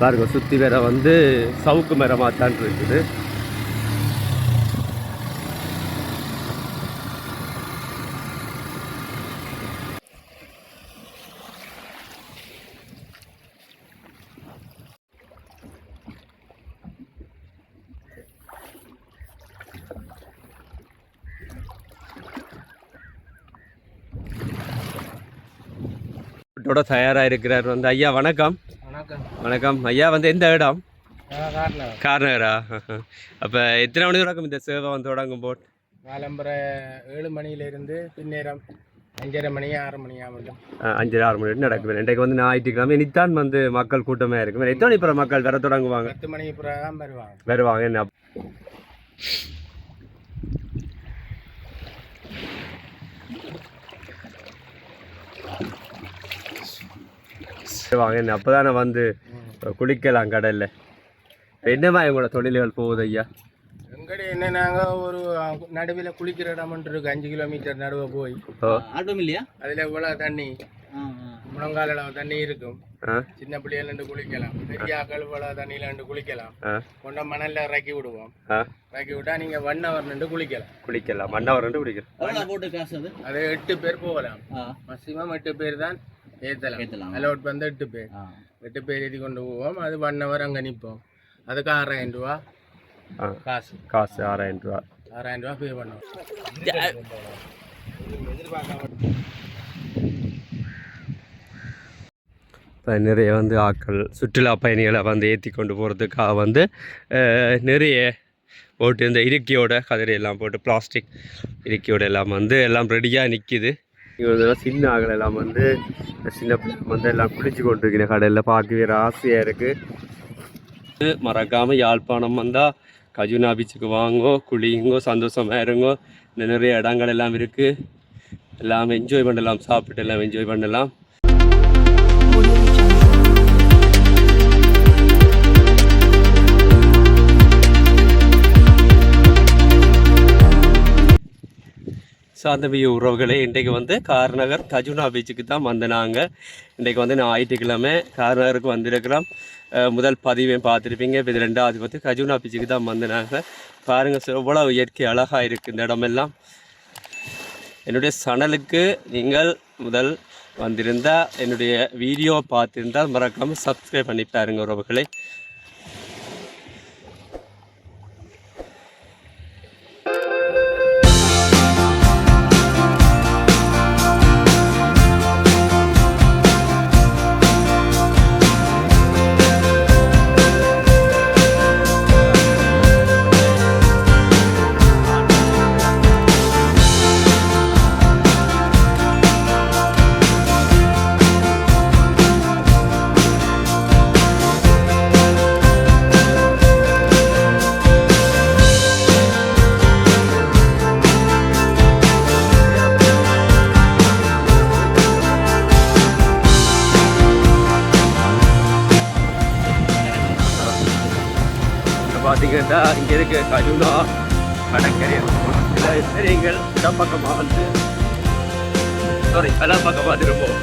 பாருங்க சுற்றி வேற வந்து சவுக்கு மரமாத்தான் தான் இருக்குது. தயாராக இருக்கிறார் வந்து ஐயா வணக்கம். வணக்கம். ஐயா வந்து எந்த இடம்? கார்னகரா அப்போ எத்தனை மணி வரைக்கும் இந்த சேவை வந்து தொடங்கும் போட் காலம்பரை ஏழு மணியிலிருந்து பின்னேரம் அஞ்சரை மணி ஆறு மணி ஆகட்டும். அஞ்சு ஆறு மணி நடக்குது இன்றைக்கு வந்து ஞாயிற்றுக்கிழமை. இனித்தான் வந்து மக்கள் கூட்டமாக இருக்கும். எத்தனை மணி பிறகு மக்கள் வர தொடங்குவாங்க? பத்து தான் வருவாங்க. வருவாங்க. என்ன? என்ன அப்போ தானே வந்து குளிக்கலாம் கடலில். என்னமா உங்களோட தொழில்கள் போகுது ஐயா? எங்கடி என்ன நாங்கள் ஒரு நடுவில் குளிக்கிற இடம்ன்ட்டு இருக்கு. அஞ்சு கிலோமீட்டர் நடுவே போய். ஆட்டம் இல்லையா? அதில் இவ்வளோ தண்ணி. முழங்கால தண்ணி இருக்கும். சின்ன பிள்ளைகள் ரெண்டு குளிக்கலாம். பெரிய ஆக்கள் இவ்வளோ தண்ணியில் ரெண்டு குளிக்கலாம். கொண்ட மணலில் இறக்கி விடுவோம். இறக்கி விட்டா நீங்கள் ஒன் ஹவர் நின்று குளிக்கலாம். குளிக்கலாம். மண்ணவர் ரெண்டு குளிக்கலாம். எவ்வளோ போட்டு காசு அது? எட்டு பேர் போகலாம். ஆ. மேக்ஸிமம் எட்டு பேர் தான். ஏற்றலாம் ஏத்தலாம். அலோட் வந்து எட்டு பேர். எட்டு பேர் ஏற்றி கொண்டு போவோம். அது ஒன் ஹவர் அங்கே நிற்போம். அதுக்கு ஆறாயிரம் ரூபா ஆ. காசு. காசு ஆறாயிரம் ரூபா. ஆறாயிரம் ரூபா பே பண்ணுவோம். நிறைய வந்து ஆட்கள் சுற்றுலா பயணிகளை வந்து ஏற்றி கொண்டு போகிறதுக்காக வந்து நிறைய போட்டு இந்த இறுக்கியோட கதிரை எல்லாம் போட்டு பிளாஸ்டிக் இறுக்கியோட எல்லாம் வந்து எல்லாம் ரெடியாக நிற்கிது இவங்கெல்லாம் சின்ன ஆகலை. எல்லாம் வந்து சின்ன பிள்ளை வந்து எல்லாம் குளிச்சு கொண்டிருக்கிற கடையில் பார்க்க வேறு ஆசையாக இருக்குது மறக்காமல் யாழ்ப்பாணம் வந்தால் கஜுனா பீச்சுக்கு வாங்கோ குளியுங்கோ சந்தோஷமாக இருங்கோ. இந்த நிறைய இடங்கள் எல்லாம் இருக்குது எல்லாம் என்ஜாய் பண்ணலாம் சாப்பிட்டு எல்லாம் என்ஜாய் பண்ணலாம். சாந்தவிய உறவுகளே இன்றைக்கு வந்து கார்நகர் கஜுனா பீச்சுக்கு தான் வந்தனாங்க இன்றைக்கு வந்து ஞாயிற்றுக்கிழமை கார்நகருக்கு வந்திருக்கிறோம். முதல் பதிவையும் பார்த்துருப்பீங்க. இது ரெண்டாவது பார்த்து கஜுனா பீச்சுக்கு தான் வந்தனாங்க பாருங்கள் எவ்வளோ இயற்கை அழகாக இருக்குது இந்த இடமெல்லாம். என்னுடைய சனலுக்கு நீங்கள் முதல் வந்திருந்தால் என்னுடைய வீடியோ பார்த்துருந்தால் மறக்காமல் சப்ஸ்கிரைப் பண்ணி பாருங்கள் உறவுகளை. இருக்க கஜுனா கடற்கரை சில விஷயங்கள் இடப்பக்கமாக வந்து சாரி திரும்பும்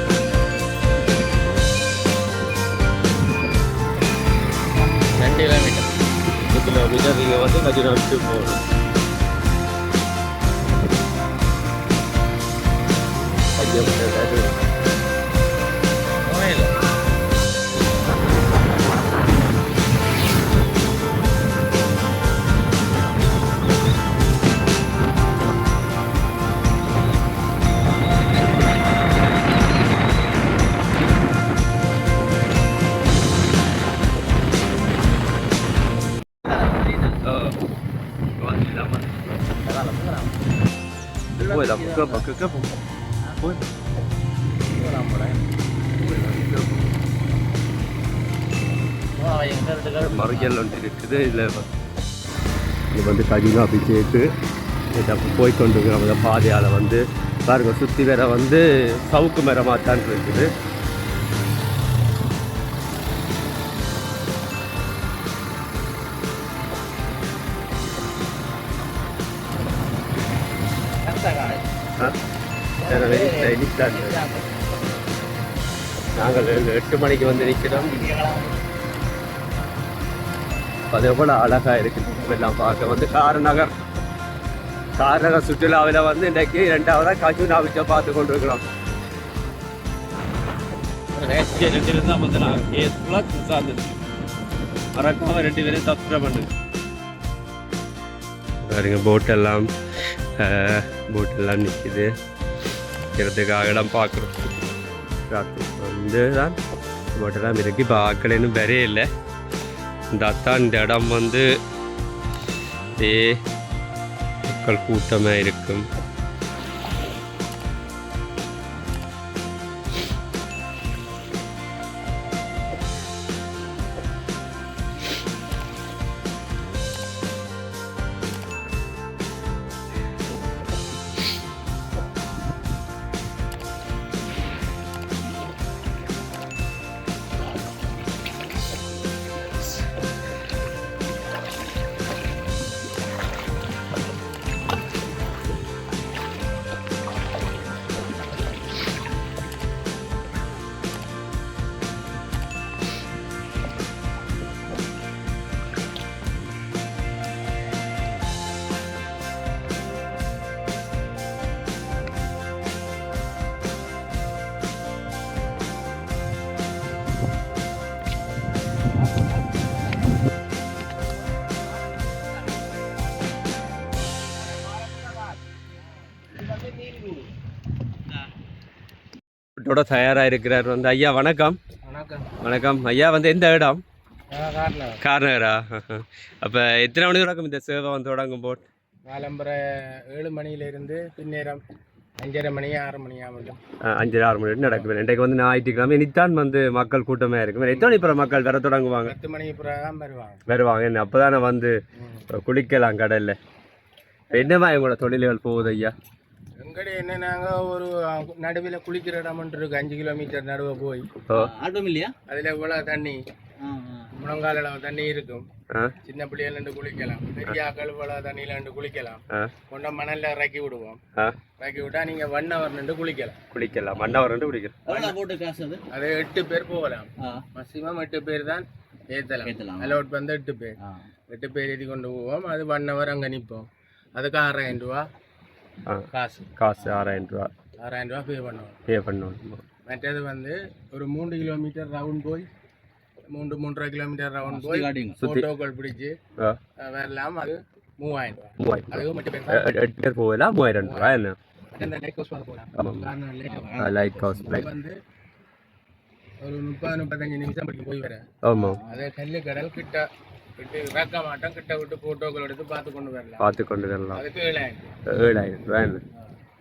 ரெண்டு கிலோமீட்டர் ரெண்டு கிலோமீட்டர் நீங்கள் வந்து கஜுனா விட்டு போகணும் Ôi là cơ mà cấp Ôi இருக்குது இல்லை இது வந்து கஜினா பிச்சேக்கு போய் போய்கொண்டு அந்த பாதையால் வந்து பாருங்க சுற்றி வேற வந்து சவுக்கு மரமாக தான் இருக்குது ஆ? எனவே நாங்கள் எட்டு மணிக்கு வந்து நிற்கிறோம். அது எவ்வளோ அழகாக இருக்குது எல்லாம் பார்க்க. வந்து காரநகர். காரநகர் சுற்றுலாவில் வந்து இன்றைக்கு ரெண்டாவதாக கஜுனா விச்ச பார்த்து கொண்டு இருக்கிறோம் தான் வந்து நான் கேஸ் ஃபுல்லாக சார்ந்தது மறக்காம ரெண்டு பேரும் சப்ஸ்கிரைப் பண்ணுங்க பாருங்க போட் போட்டெல்லாம் நிற்கிது இருக்கிறதுக்காக இடம் பார்க்குறோம் ராத்திரி வந்து தான் போட்டெல்லாம் இருக்கு இப்போ ஆக்கள் இன்னும் வரே இல்லை. இந்த அத்தான் இந்த இடம் வந்து ஏ மக்கள் கூட்டமாக இருக்கும். போட்டோட தயாராக இருக்கிறார் வந்து ஐயா வணக்கம். வணக்கம். வணக்கம். ஐயா வந்து எந்த இடம்? காரில் கார்னகரா அப்போ எத்தனை மணி வரைக்கும் இந்த சேவை வந்து தொடங்கும் போட் காலம்பரை ஏழு மணியிலிருந்து பின்னேரம் அஞ்சரை மணி ஆறு மணி ஆகும் அஹ் அஞ்சு ஆறு மணி நடக்கும். இன்றைக்கு வந்து ஞாயிற்றுக்கிழமை. இனித்தான் வந்து மக்கள் கூட்டமாக இருக்கும். எத்தனை மணி பிற மக்கள் வர தொடங்குவாங்க? பத்து மணி பிறகு வருவாங்க. வருவாங்க. என்ன அப்போ தானே வந்து. குளிக்கலாம் கடலில். என்னமா உங்களோட தொழில்கள் போகுது ஐயா? எங்கடி என்ன நாங்கள் ஒரு நடுவில் குளிக்கிற இடம்ன்ட்டு இருக்கு. அஞ்சு கிலோமீட்டர் நடுவே போய். ஆல்பம் இல்லையா அதில் இவ்வளோ தண்ணி. முழங்கால அளவு தண்ணி இருக்கும். சின்ன பிள்ளைகள் குளிக்கலாம். பெரிய ஆக்கள் இவ்வளோ தண்ணியில் நின்று குளிக்கலாம். கொண்ட மணல்ல இறக்கி விடுவோம். இறக்கி விட்டா நீங்கள் ஒன் ஹவர் நின்று குளிக்கலாம். குளிக்கலாம். மன்னவர் ரெண்டு குளிக்கலாம். எவ்வளோ போட்டு காசு அது? அது எட்டு பேர் போகலாம். மேக்சிமம் எட்டு பேர் தான் ஏத்தலாம். அலோட் வந்து எட்டு பேர். எட்டு பேர் ஏற்றி கொண்டு போவோம். அது ஒன் ஹவர் அங்கே நிற்போம் அதுக்கு ஆறாயிரம் ரூபா காசு. காசு ஆறாயிரம் ரூபா ஆறாயிரம் ரூபா பே பண்ணுவோம் பே பண்ணணும் மற்றது வந்து ஒரு மூன்று கிலோமீட்டர் ரவுண்ட் போய் மூன்று மூன்றரை கிலோமீட்டர் ரவுண்ட் போய் ஃபோட்டோக்கள் பிடிச்சி வரலாம் அது மூவாயிரம். ரூபா அதுவும் மட்டும் எட்டு பேர் போகலாம். மூவாயிரம் ரூபா என்ன லைட் ஹவுஸ் வந்து ஒரு முப்பது முப்பத்தஞ்சு நிமிஷம் படிக்க போய் வர. ஆமாம். அதே கல்லு கடல் கிட்ட விட்டு இறக்க மாட்டோம். கிட்ட விட்டு போட்டோக்கள் எடுத்து பார்த்து கொண்டு வரலாம். பார்த்து கொண்டு வரலாம். அதுக்கு ஏழாயிரம். ஏழாயிரம். என்ன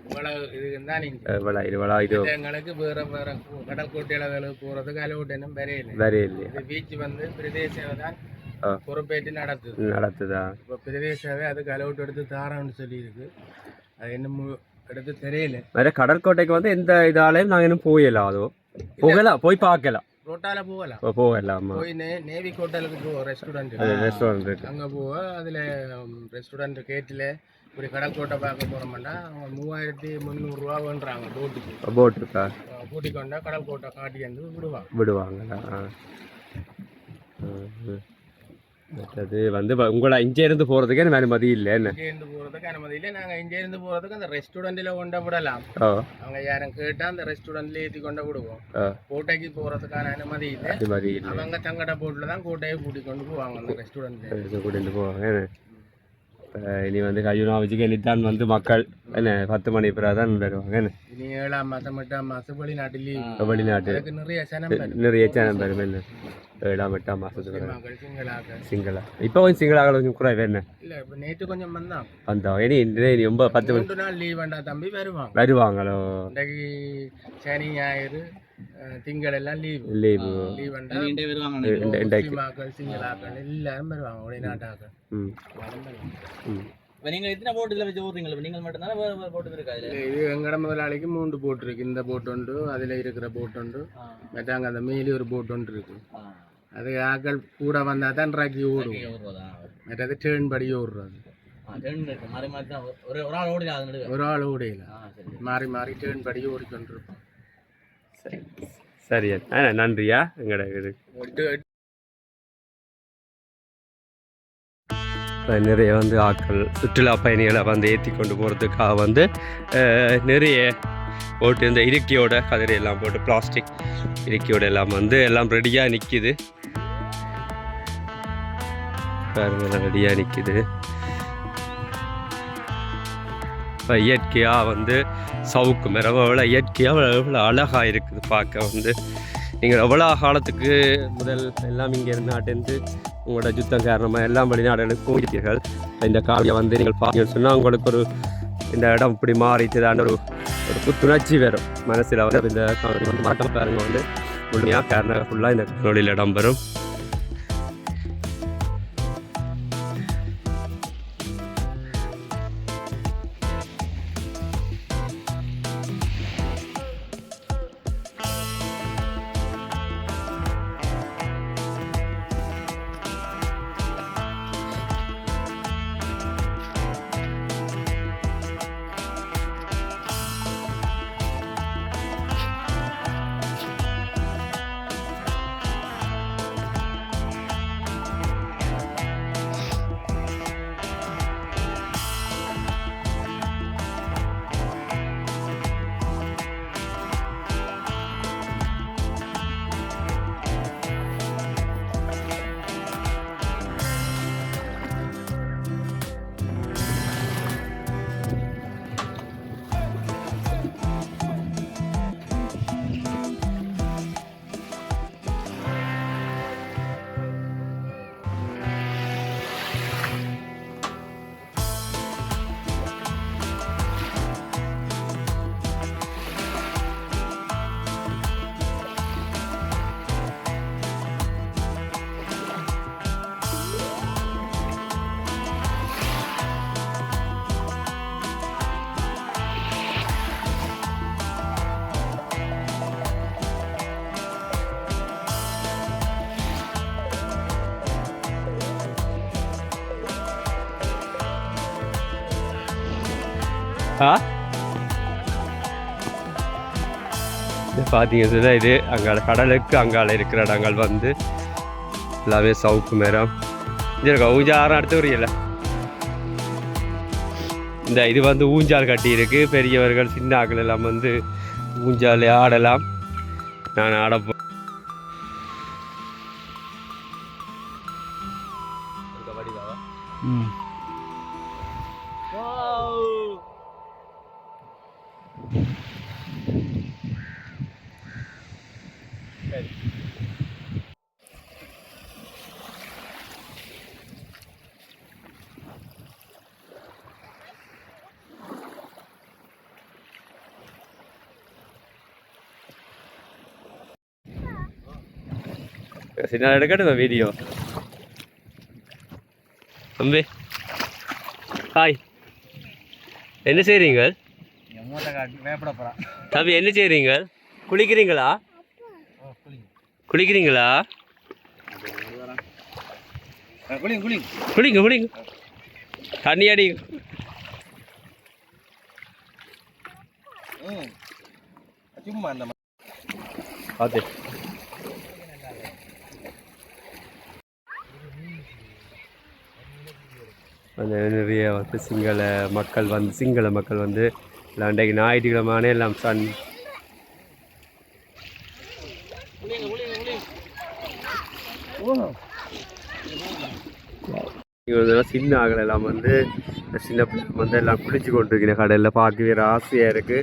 இவ்வளவு இதுக்கு தான் நீங்க. ஏழாயிரம் ரூபா இது. எங்களுக்கு வேற வேற கடல் கோட்டையில போறதுக்கு அலோட்டனும் வரையில வேற இல்லையா இந்த பீச் வந்து பிரதேச தான். பொறுப்பேற்று நடத்துது நடத்துதா இப்போ பிரதேசவே அதுக்கு அலோட் எடுத்து தாரான்னு சொல்லியிருக்கு அது இன்னும் எடுத்து தெரியல வேற கடற்கோட்டைக்கு வந்து எந்த இதாலையும் நாங்கள் இன்னும் போயிடலாம் அதோ போகலாம் போய் பார்க்கலாம் ரோட்டால போகலாம் போகலாமா போய் நே நேவி ஹோட்டலுக்கு போவோம் ரெஸ்டாரண்ட் ரெஸ்டாரண்ட் இருக்கு அங்கே போவோம் அதில் ரெஸ்டாரண்ட் கேட்டில் இப்படி கடல் கோட்டை பார்க்க போகிறோம்னா அவங்க மூவாயிரத்தி முந்நூறுரூவா வேண்டுறாங்க போட்டுக்கு போட் இருக்கா கூட்டிக் கொண்டா கடல் கோட்டை காட்டி வந்து விடுவாங்க விடுவாங்களா மற்றது வந்து உங்களை இருந்து போகிறதுக்கே எனக்கு அனுமதி இல்லை என்ன? இங்கேருந்து போகிறதுக்கு அனுமதி இல்லை. நாங்கள் இங்கேருந்து போகிறதுக்கு அந்த ரெஸ்டாரண்ட்டில் கொண்ட விடலாம். அவங்க யாரும் கேட்டால் அந்த ரெஸ்டாரண்ட்ல ஏற்றி கொண்டு விடுவோம். கோட்டைக்கு போகிறதுக்கான அனுமதி இல்லை. அது மாதிரி இல்லை. அவங்க தங்கட போட்டில் தான் கோட்டையை கூட்டி கொண்டு போவாங்க அந்த ரெஸ்டாரண்ட்ல இது கூட்டிட்டு போவாங்க இனி வந்து கையுனா வச்சுக்க இனித்தான் வந்து மக்கள் என்ன பத்து மணி பிறகு தான் வருவாங்க இனி ஏழாம் மாதம் எட்டாம் மாதம் வெளிநாட்டு லீவ் வெளிநாட்டு. நிறைய. நிறைய சேனம் பெரும் என்ன? ஏழாம் எட்டாம் மாதத்துக்கு சிங்களா. இப்போ கொஞ்சம் சிங்களாக கொஞ்சம் குறைவு என்ன? இல்லை இப்போ நேற்று கொஞ்சம் வந்தான். அந்த இனி இனி ரொம்ப பத்து மணி நாள் லீவ் வேண்டாம் தம்பி வருவாங்க. வருவாங்களோ? சனி ஞாயிறு திங்கள் எல்லாம் லீவ் லீவு லீவ் வேண்டாம் இண்டே வருவாங்க நினைக்கிறேன். இன்றைக்கு மக்கள் சிங்களாக்கள் எல்லாரும் வருவாங்க. வெளிநாட்டாக்கள் நீங்க எத்தனை போட்டு இதுல வச்சு ஓடுறீங்களா நீங்கள் மட்டும் தானே வேற போட்டு இருக்கா இதுல? இது எங்கட முதலாளிக்கு மூன்று போட் இருக்கு. இந்த போட் உண்டு அதில் இருக்கிற போட் உண்டு மற்றாங்க அந்த மேலே ஒரு போட் ஒன்று இருக்கு. அது ஆக்கள் கூட தான் ராக்கி ஓடும்? மற்றது டேர்ன் படி ஓடுறது. ஒரு- ஆள் ஓடையில மாறி மாறி டேர்ன் படி ஓடிக்கொண்டிருப்போம் சரி நன்றியா? எங்களோட நிறைய வந்து ஆட்கள் சுற்றுலா பயணிகளை வந்து ஏற்றி கொண்டு போகிறதுக்காக வந்து அஹ், நிறைய போட்டு இந்த இடுக்கியோட கதிரை எல்லாம் போட்டு பிளாஸ்டிக் இடுக்கியோட எல்லாம் வந்து எல்லாம் ரெடியாக நிற்கிது ரெடியாக நிற்கிது இயற்கையாக வந்து சவுக்கு மரம் எவ்வளோ இயற்கையாக எவ்வளோ அழகாக இருக்குது பார்க்க வந்து. நீங்கள் எவ்வளோ காலத்துக்கு முதல் எல்லாம் இங்கே நாட்டிலிருந்து உங்களோட யுத்தம் காரணமாக எல்லாம் வெளிநாடுகளுக்கு போயிருக்கீர்கள்? இந்த காவியை வந்து நீங்கள் பார்த்தீங்கன்னு சொன்னால் உங்களுக்கு ஒரு இந்த இடம் இப்படி மாறித்துதான் ஒரு ஒரு புத்துணர்ச்சி வரும். மனசில் வந்து இந்த காணொளி வந்து மாட்டம் பாருங்க வந்து முழுமையாக கேரளா ஃபுல்லாக இந்த காணொலியில் இடம் ஆ இது பார்த்தீங்க இது அங்கால கடலுக்கு அங்கால இருக்கிற இடங்கள் வந்து எல்லாமே சவுக்கு மரம். இது இருக்கா ஊஞ்சாரம் அடுத்து புரியல இந்த இது வந்து ஊஞ்சால் கட்டி இருக்குது பெரியவர்கள் சின்னாக்கள் எல்லாம் வந்து ஊஞ்சால் ஆடலாம். நான் ஆட சரி நான் எடுக்கட்டுமா வீடியோ தம்பி ஹாய் என்ன செய்கிறீங்க தம்பி என்ன செய்கிறீங்க குளிக்கிறீங்களா குளிக்கிறீங்களா குளிங்க குளிங்க தண்ணி ம் சும்மா அந்த பார்த்து அந்த நிறைய வந்து சிங்கள மக்கள் வந்து சிங்கள மக்கள் வந்து எல்லாம் இன்றைக்கு ஞாயிற்றுக்கிழமான எல்லாம் சன் சின்ன ஆகலை எல்லாம் வந்து சின்ன பிள்ளை வந்து எல்லாம் குளிச்சு கொண்டிருக்கிற கடையில் பார்க்கவே ஒரு ஆசையாக இருக்குது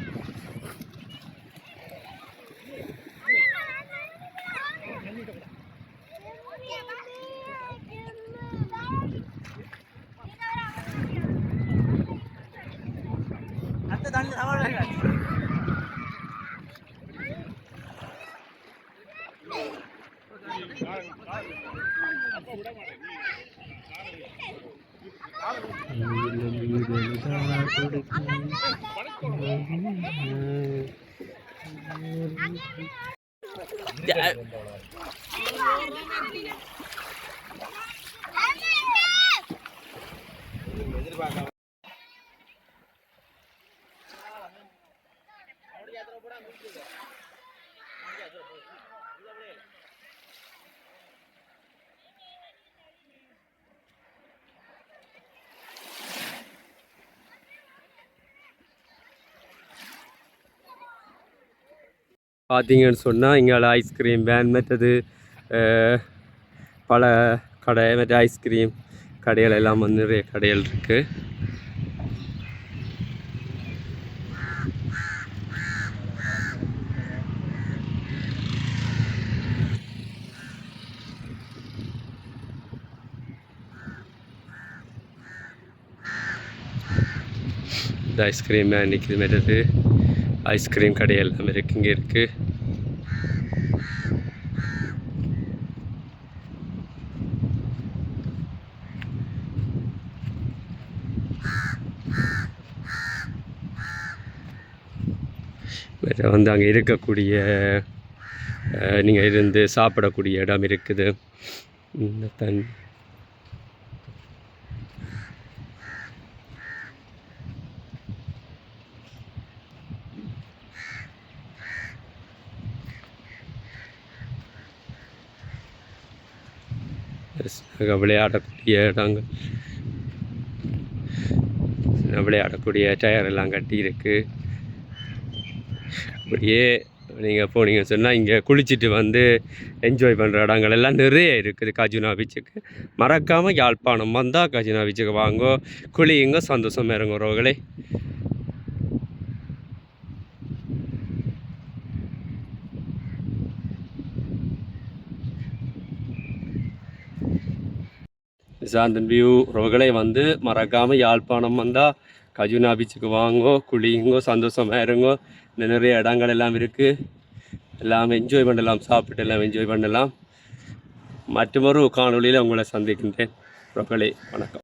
எதிர்பார்க்க பார்த்தீங்கன்னு சொன்னால் இங்கே ஐஸ்கிரீம் வேன் மற்றது பல கடை மற்ற ஐஸ்கிரீம் கடைகள் எல்லாம் வந்து நிறைய கடைகள் இருக்குது இந்த ஐஸ்கிரீம் நிற்கிது மற்றது. ஐஸ்கிரீம் கடை எல்லாம் இருக்கு இங்கே இருக்குது வேறு வந்து அங்கே இருக்கக்கூடிய நீங்கள் இருந்து சாப்பிடக்கூடிய இடம் இருக்குது. இந்த விளையாடக்கூடிய இடங்கள். விளையாடக்கூடிய டயர் எல்லாம் கட்டி இருக்கு அப்படியே நீங்கள் போனீங்கன்னு சொன்னால் இங்கே குளிச்சுட்டு வந்து என்ஜாய் பண்ணுற இடங்கள் எல்லாம் நிறைய இருக்குது கஜுனா பீச்சுக்கு. மறக்காமல் யாழ்ப்பாணம் வந்தால் கஜுனா பீச்சுக்கு வாங்கோ. குளியுங்க சந்தோஷமாக இருங்க நிசாந்தன் வியூ உறவுகளை வந்து மறக்காமல் யாழ்ப்பாணம் வந்தால் கஜுனா பீச்சுக்கு வாங்கோ குளியுங்கோ சந்தோஷமாக இருங்கோ இந்த நிறைய இடங்கள் எல்லாம் இருக்குது எல்லாம் என்ஜாய் பண்ணலாம் சாப்பிட்டு எல்லாம் என்ஜாய் பண்ணலாம் மற்றொரு காணொலியில் உங்களை சந்திக்கின்றேன் உறவுகளே வணக்கம்